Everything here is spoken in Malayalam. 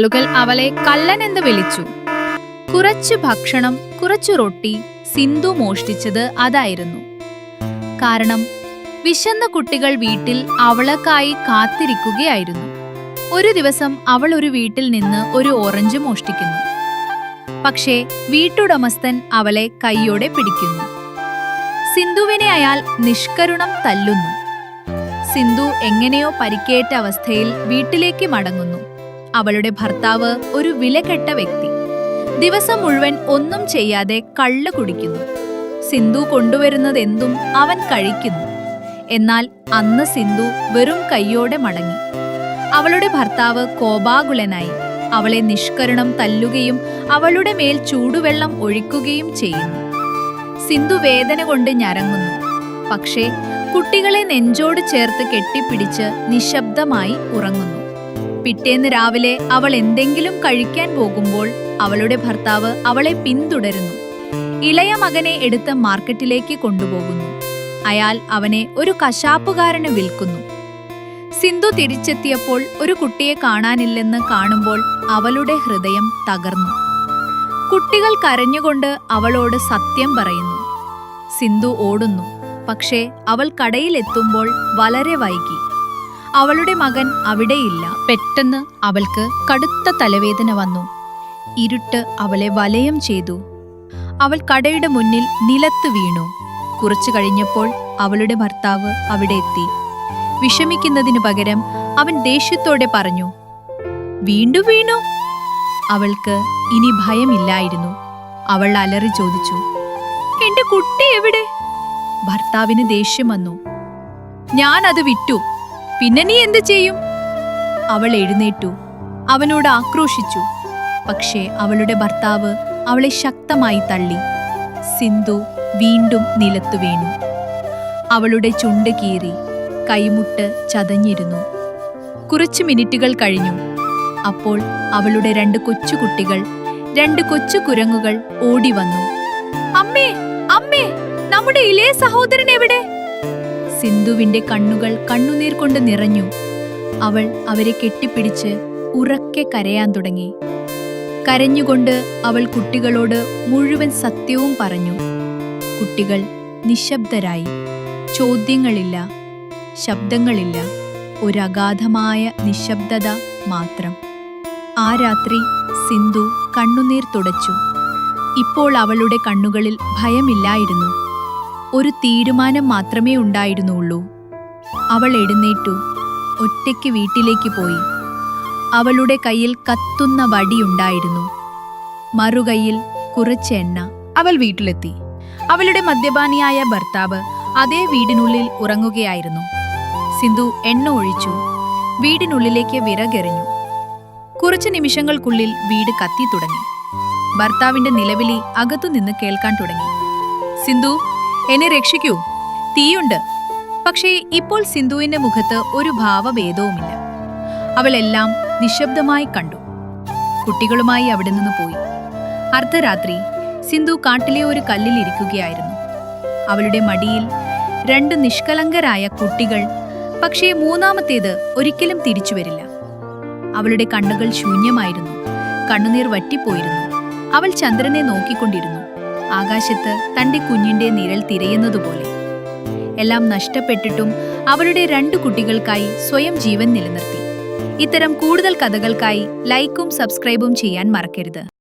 ആളുകൾ അവളെ കള്ളനെന്ന് വിളിച്ചു. കുറച്ച് ഭക്ഷണം കുറച്ചു റൊട്ടി സിന്ധു മോഷ്ടിച്ചത് അതായിരുന്നു. കാരണം വിശന്ന കുട്ടികൾ വീട്ടിൽ അവളക്കായി കാത്തിരിക്കുകയായിരുന്നു. ഒരു ദിവസം അവൾ ഒരു വീട്ടിൽ നിന്ന് ഒരു ഓറഞ്ച് മോഷ്ടിക്കുന്നു. പക്ഷേ വീട്ടുടമസ്ഥൻ അവളെ കൈയോടെ പിടിക്കുന്നു. സിന്ധുവിനെ അയാൾ നിഷ്കരുണം തല്ലുന്നു. സിന്ധു എങ്ങനെയോ പരിക്കേറ്റ അവസ്ഥയിൽ വീട്ടിലേക്ക് മടങ്ങുന്നു. അവളുടെ ഭർത്താവ് ഒരു വിലകെട്ട വ്യക്തി. ദിവസം മുഴുവൻ ഒന്നും ചെയ്യാതെ കള്ള് കുടിക്കുന്നു. സിന്ധു കൊണ്ടുവരുന്നതെന്തും അവൻ കഴിക്കുന്നു. എന്നാൽ അന്ന് സിന്ധു വെറും കൈയോടെ മടങ്ങി. അവളുടെ ഭർത്താവ് കോപാകുലനായി. അവളെ നിഷ്കരണം തല്ലുകയും അവളുടെ മേൽ ചൂടുവെള്ളം ഒഴിക്കുകയും ചെയ്യുന്നു. സിന്ധു വേദന കൊണ്ട് ഞരങ്ങുന്നു. പക്ഷേ കുട്ടികളെ നെഞ്ചോട് ചേർത്ത് കെട്ടിപ്പിടിച്ച് നിശബ്ദമായി ഉറങ്ങുന്നു. പിറ്റേന്ന് രാവിലെ അവൾ എന്തെങ്കിലും കഴിക്കാൻ പോകുമ്പോൾ അവളുടെ ഭർത്താവ് അവളെ പിന്തുടരുന്നു. ഇളയ മകനെ എടുത്ത് മാർക്കറ്റിലേക്ക് കൊണ്ടുപോകുന്നു. അയാൾ അവനെ ഒരു കശാപ്പുകാരന് വിൽക്കുന്നു. സിന്ധു തിരിച്ചെത്തിയപ്പോൾ ഒരു കുട്ടിയെ കാണാനില്ലെന്ന് കാണുമ്പോൾ അവളുടെ ഹൃദയം തകർന്നു. കുട്ടികൾ കരഞ്ഞുകൊണ്ട് അവളോട് സത്യം പറയുന്നു. സിന്ധു ഓടുന്നു. പക്ഷേ അവൾ കടയിലെത്തുമ്പോൾ വളരെ വൈകി. അവളുടെ മകൻ അവിടെയില്ല. പെട്ടെന്ന് അവൾക്ക് കടുത്ത തലവേദന വന്നു. ഇരുട്ട് അവളെ വലയം ചെയ്തു. അവൾ കടയുടെ മുന്നിൽ നിലത്ത് വീണു. കുറച്ചു കഴിഞ്ഞപ്പോൾ അവളുടെ ഭർത്താവ് അവിടെ എത്തി. വിഷമിക്കുന്നതിനു പകരം അവൻ ദേഷ്യത്തോടെ പറഞ്ഞു വീണ്ടും വീണു? അവൾക്ക് ഇനി ഭയമില്ലായിരുന്നു. അവൾ അലറി ചോദിച്ചു എന്റെ കുട്ടി എവിടെ? ഭർത്താവിന് ദേഷ്യം വന്നു ഞാൻ അത് വിറ്റു പിന്നെ നീ എന്ത് ചെയ്യും? അവൾ എഴുന്നേറ്റു. അവനോട് ആക്രോശിച്ചു. പക്ഷേ അവളുടെ ഭർത്താവ് അവളെ ശക്തമായി തള്ളി. സിന്ധു വീണ്ടും നിലത്തു വീണു. അവളുടെ ചുണ്ട് കീറി. കൈമുട്ട് ചതഞ്ഞിരുന്നു. കുറച്ചു മിനിറ്റുകൾ കഴിഞ്ഞു. അപ്പോൾ അവളുടെ രണ്ട് കൊച്ചുകുട്ടികൾ രണ്ട് കൊച്ചു കുരങ്ങുകൾ ഓടി വന്നു അമ്മേ അമ്മേ നമ്മുടെ ഇളയ സഹോദരൻ എവിടെ? സിന്ധുവിന്റെ കണ്ണുകൾ കണ്ണുനീർ കൊണ്ട് നിറഞ്ഞു. അവൾ അവരെ കെട്ടിപ്പിടിച്ച് ഉറക്കെ കരയാൻ തുടങ്ങി. കരഞ്ഞുകൊണ്ട് അവൾ കുട്ടികളോട് മുഴുവൻ സത്യവും പറഞ്ഞു. കുട്ടികൾ നിശബ്ദരായി. ചോദ്യങ്ങളില്ല ശബ്ദങ്ങളില്ല. ഒരഗാധമായ നിശബ്ദത മാത്രം. ആ രാത്രി സിന്ധു കണ്ണുനീർ തുടച്ചു. ഇപ്പോൾ അവളുടെ കണ്ണുകളിൽ ഭയമില്ലായിരുന്നു. ഒരു തീരുമാനം മാത്രമേ ഉണ്ടായിരുന്നുള്ളൂ. അവൾ എഴുന്നേറ്റു. ഒറ്റയ്ക്ക് വീട്ടിലേക്ക് പോയി. അവളുടെ കയ്യിൽ കത്തുന്ന വടിയുണ്ടായിരുന്നു മറുകൈയിൽ കുറച്ച് എണ്ണ. അവൾ വീട്ടിലെത്തി. അവളുടെ മദ്യപാനിയായ ഭർത്താവ് അതേ വീടിനുള്ളിൽ ഉറങ്ങുകയായിരുന്നു. സിന്ധു എണ്ണ ഒഴിച്ചു. വീടിനുള്ളിലേക്ക് വിറകെറിഞ്ഞു. കുറച്ച് നിമിഷങ്ങൾക്കുള്ളിൽ വീട് കത്തി തുടങ്ങി. ഭർത്താവിന്റെ നിലവിളി അകത്തുനിന്ന് കേൾക്കാൻ തുടങ്ങി. സിന്ധു എന്നെ രക്ഷിക്കൂ. തീയുണ്ട്. പക്ഷേ ഇപ്പോൾ സിന്ധുവിന്റെ മുഖത്ത് ഒരു ഭാവഭേദവുമില്ല. അവളെല്ലാം നിശബ്ദമായി കണ്ടു. കുട്ടികളുമായി അവിടെ നിന്ന് പോയി. അർദ്ധരാത്രി സിന്ധു കാട്ടിലെ ഒരു കല്ലിൽ ഇരിക്കുകയായിരുന്നു. അവളുടെ മടിയിൽ രണ്ട് നിഷ്കളങ്കരായ കുട്ടികൾ പക്ഷേ മൂന്നാമത്തേത് ഒരിക്കലും തിരിച്ചു വരില്ല. അവളുടെ കണ്ണുകൾ ശൂന്യമായിരുന്നു. കണ്ണുനീർ വറ്റിപ്പോയിരുന്നു. അവൾ ചന്ദ്രനെ നോക്കിക്കൊണ്ടിരുന്നു. ആകാശത്ത് തന്റെ കുഞ്ഞിന്റെ നിഴൽ തിരയുന്നതുപോലെ. എല്ലാം നഷ്ടപ്പെട്ടിട്ടും അവരുടെ രണ്ടു കുട്ടികൾക്കായി സ്വയം ജീവൻ നിലനിർത്തി. ഇത്തരം കൂടുതൽ കഥകൾക്കായി ലൈക്കും സബ്സ്ക്രൈബും ചെയ്യാൻ മറക്കരുത്.